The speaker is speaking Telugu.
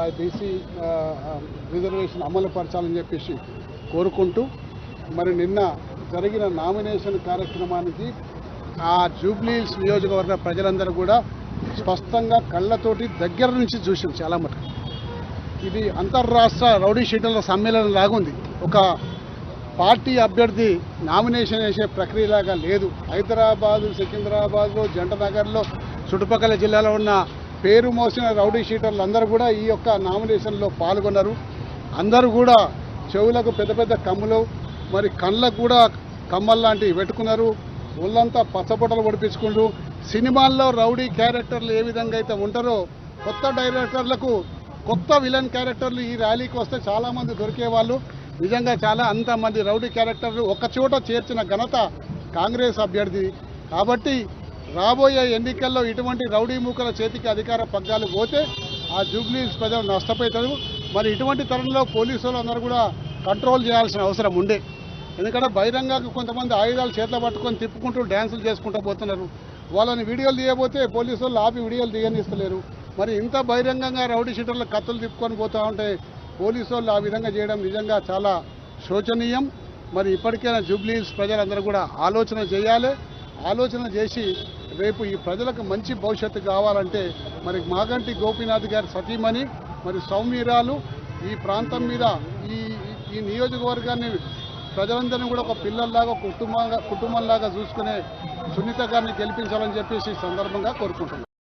ఆ బీసీ రిజర్వేషన్ అమలు పరచాలని చెప్పేసి కోరుకుంటూ మరి నిన్న జరిగిన నామినేషన్ కార్యక్రమానికి ఆ జూబ్లీస్ నియోజకవర్గ ప్రజలందరూ కూడా స్పష్టంగా కళ్ళతోటి దగ్గర నుంచి చూసాం చాలా మటుకు. ఇది అంతర్రాష్ట్ర రౌడీ షీటర్ల సమ్మేళనం లాగుంది. ఒక పార్టీ అభ్యర్థి నామినేషన్ వేసే ప్రక్రియలాగా లేదు. హైదరాబాదు సికింద్రాబాద్లో జంటనగర్లో చుట్టుపక్కల జిల్లాలో ఉన్న పేరు మోసిన రౌడీ షీటర్లు అందరూ కూడా ఈ యొక్క నామినేషన్లో పాల్గొన్నారు. అందరూ కూడా చెవులకు పెద్ద పెద్ద కమ్ములు మరి కళ్ళకు కూడా కమ్మలు లాంటివి పెట్టుకున్నారు. ఒళ్ళంతా పచ్చబొట్టలు పొడిపించుకుంటూ సినిమాల్లో రౌడీ క్యారెక్టర్లు ఏ విధంగా అయితే ఉంటారో కొత్త డైరెక్టర్లకు కొత్త విలన్ క్యారెక్టర్లు ఈ ర్యాలీకి వస్తే చాలామంది దొరికేవాళ్ళు. నిజంగా చాలా అంతమంది రౌడీ క్యారెక్టర్లు ఒక చోట చేర్చిన ఘనత కాంగ్రెస్ అభ్యర్థి. కాబట్టి రాబోయే ఎన్నికల్లో ఇటువంటి రౌడీ మూకల చేతికి అధికార పగ్గాలు పోతే ఆ జూబ్లీస్ ప్రజలు నష్టపోతారు. మరి ఇటువంటి తరుణంలో పోలీసులు అందరూ కూడా కంట్రోల్ చేయాల్సిన అవసరం ఉండే. ఎందుకంటే బహిరంగంగా కొంతమంది ఆయుధాలు చేతిలో పట్టుకొని తిప్పుకుంటూ డ్యాన్సులు చేసుకుంటూ పోతున్నారు. వాళ్ళని వీడియోలు తీయబోతే పోలీసు వాళ్ళు ఆపి వీడియోలు తీయనిస్తలేరు. మరి ఇంత బహిరంగంగా రౌడీ షీటర్లు కత్తులు తిప్పుకొని పోతూ ఉంటే పోలీసు వాళ్ళు ఆ విధంగా చేయడం నిజంగా చాలా శోచనీయం. మరి ఇప్పటికైనా జూబ్లీస్ ప్రజలందరూ కూడా ఆలోచన చేయాలి. ఆలోచన చేసి రేపు ఈ ప్రజలకు మంచి భవిష్యత్తు కావాలంటే మరి మాగంటి గోపీనాథ్ గారి సతీమణి మరి సౌమ్యరాలు ఈ ప్రాంతం మీద ఈ ఈ నియోజకవర్గాన్ని ప్రజలందరినీ కూడా ఒక పిల్లల్లాగా ఒక కుటుంబంగా కుటుంబంలాగా చూసుకునే సునీత గారిని గెలిపించాలని చెప్పేసి ఈ సందర్భంగా కోరుకుంటున్నాను